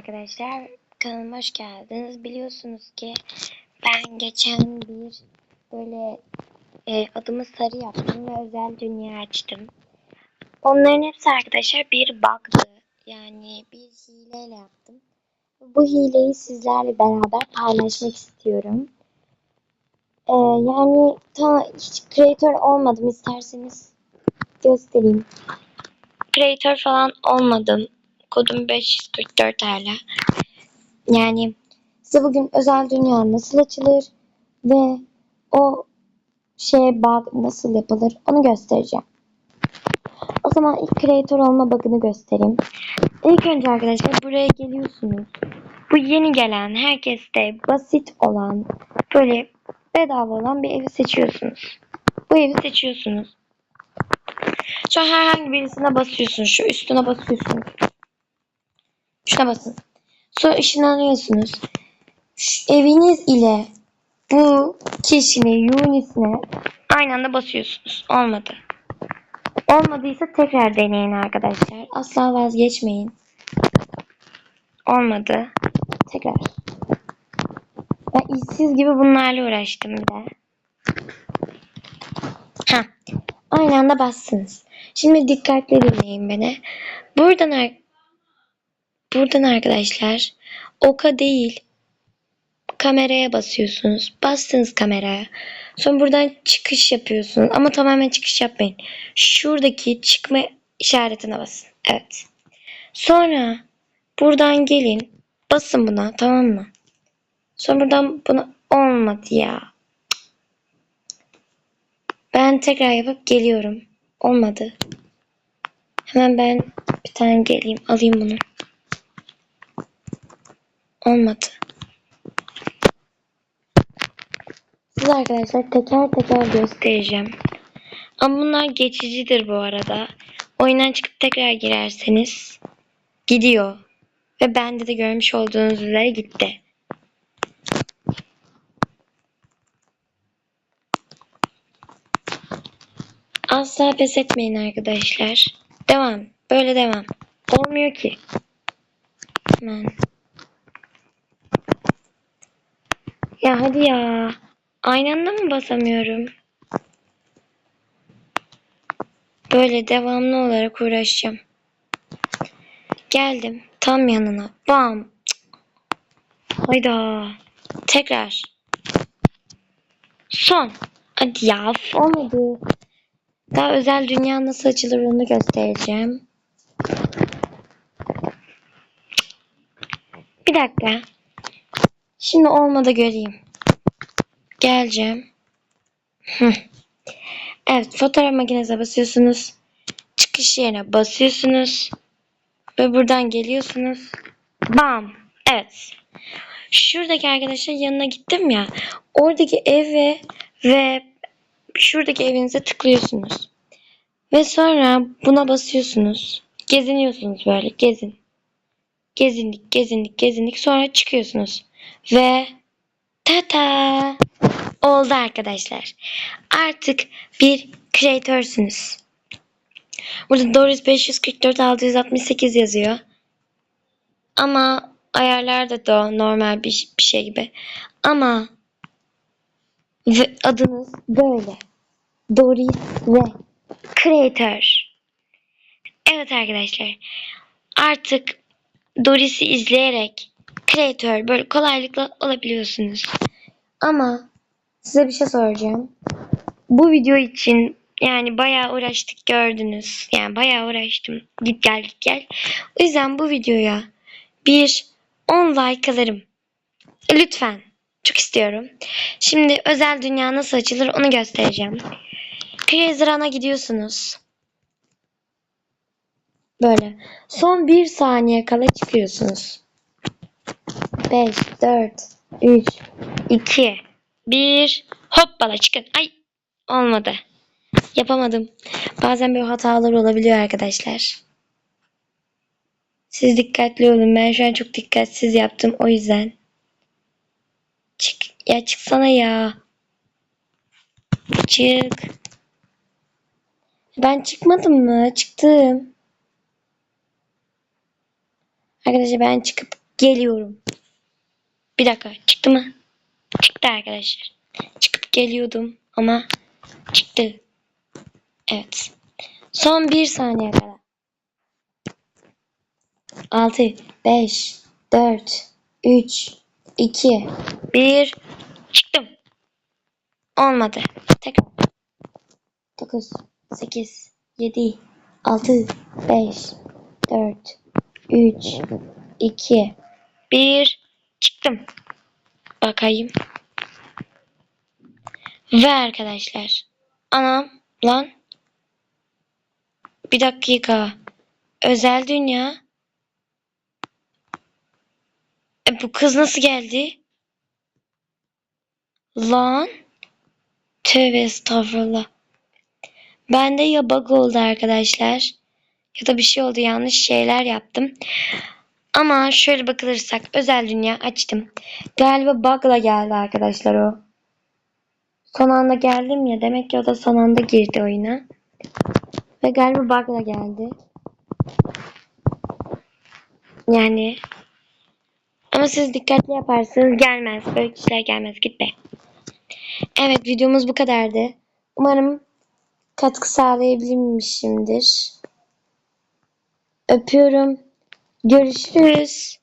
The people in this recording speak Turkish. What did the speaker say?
Arkadaşlar kanalıma hoş geldiniz. Biliyorsunuz ki ben geçen bir böyle e, adımı sarı yaptım ve özel dünya açtım. Onların hepsi arkadaşlar bir bug'dı. Yani bir hileyle yaptım. Bu hileyi sizlerle beraber paylaşmak istiyorum. E, yani ta hiç creator olmadım isterseniz göstereyim. Creator falan olmadım. Kodum 544 hala. Yani size bugün özel dünya nasıl açılır ve o şeye bug nasıl yapılır onu göstereceğim. O zaman ilk creator olma bug'ını göstereyim. İlk önce arkadaşlar buraya geliyorsunuz. Bu yeni gelen herkeste basit olan böyle bedava olan bir evi seçiyorsunuz. Bu evi seçiyorsunuz. An herhangi birisine basıyorsunuz. Şu üstüne basıyorsunuz. Şuna basın. Sonra ışınlanıyorsunuz. Şu eviniz ile bu kişinin unisine aynı anda basıyorsunuz. Olmadı. Olmadıysa tekrar deneyin arkadaşlar. Asla vazgeçmeyin. Olmadı. Tekrar. Ben işsiz gibi bunlarla uğraştım bir de. Ha. Aynı anda bassınız. Şimdi dikkatli dinleyin beni. Buradan Buradan arkadaşlar oka değil kameraya basıyorsunuz. Bastınız kameraya. Sonra buradan çıkış yapıyorsunuz. Ama tamamen çıkış yapmayın. Şuradaki çıkma işaretine basın. Evet. Sonra buradan gelin. Basın buna tamam mı? Sonra buradan buna olmadı ya. Ben tekrar yapıp geliyorum. Olmadı. Hemen ben bir tane geleyim. Alayım bunu. Olmadı. Size arkadaşlar teker teker göstereceğim. Ama bunlar geçicidir bu arada. Oyundan çıkıp tekrar girerseniz gidiyor. Ve bende de görmüş olduğunuz üzere gitti. Asla pes etmeyin arkadaşlar. Devam. Böyle devam. Olmuyor ki. Hemen. Ya hadi ya. Aynı anda mı basamıyorum? Böyle devamlı olarak uğraşacağım. Geldim. Tam yanına. Bam. Hayda. Tekrar. Son. Hadi ya. Olmadı. Daha özel dünya nasıl açılır onu göstereceğim. Bir dakika. Şimdi olmadı göreyim. Geleceğim. Evet fotoğraf makinesine basıyorsunuz. Çıkış yerine basıyorsunuz. Ve buradan geliyorsunuz. Bam. Evet. Şuradaki arkadaşlar yanına gittim ya. Oradaki eve ve şuradaki evinize tıklıyorsunuz. Ve sonra buna basıyorsunuz. Geziniyorsunuz böyle. Gezin. Gezindik, gezindik, gezindik. Sonra çıkıyorsunuz. Ve tata oldu arkadaşlar. Artık bir kreatörsünüz. Burada Doris 544 668 yazıyor. Ama ayarlarda da normal bir, bir şey gibi. Ama ve adınız böyle. Doris ve Creator. Evet arkadaşlar. Artık Doris'i izleyerek Creator böyle kolaylıkla olabiliyorsunuz. Ama size bir şey soracağım. Bu video için yani bayağı uğraştık gördünüz. Yani bayağı uğraştım. Git gel git gel. O yüzden bu videoya bir 10 like alırım. Lütfen. Çok istiyorum. Şimdi özel dünya nasıl açılır onu göstereceğim. Crazy Run'a gidiyorsunuz. Böyle. Son bir saniye kala çıkıyorsunuz. 5, 4, 3, 2, 1. Hoppala çıkın. Ay olmadı. Yapamadım. Bazen böyle hatalar olabiliyor arkadaşlar. Siz dikkatli olun. Ben şu an çok dikkatsiz yaptım. O yüzden. Çık. Ya çıksana ya. Çık. Ben çıkmadım mı? Çıktım. Arkadaşlar ben çıkıp geliyorum. Bir dakika çıktı mı? Çıktı arkadaşlar. Çıkıp geliyordum ama çıktı. Evet. Son bir saniye kadar. 6, 5, 4, 3, 2, 1. Çıktım. Olmadı. Tekrar. 9, 8, 7, 6, 5, 4, 3, 2, 1. Çıktım. Bakayım. Ve arkadaşlar. Anam lan. Bir dakika. Özel dünya. E, bu kız nasıl geldi? Lan. Tövbe estağfurullah. Bende ya bug oldu arkadaşlar. Ya da bir şey oldu. Yanlış şeyler yaptım. Ama şöyle bakılırsak özel dünya açtım. Galiba bug'la geldi arkadaşlar o. Son anda geldim ya. Demek ki o da son anda girdi oyuna. Ve galiba bug'la geldi. Yani ama siz dikkatli yaparsanız gelmez. Böyle kişiler gelmez. Git be. Evet videomuz bu kadardı. Umarım katkı sağlayabilmişimdir. Öpüyorum. Görüşürüz.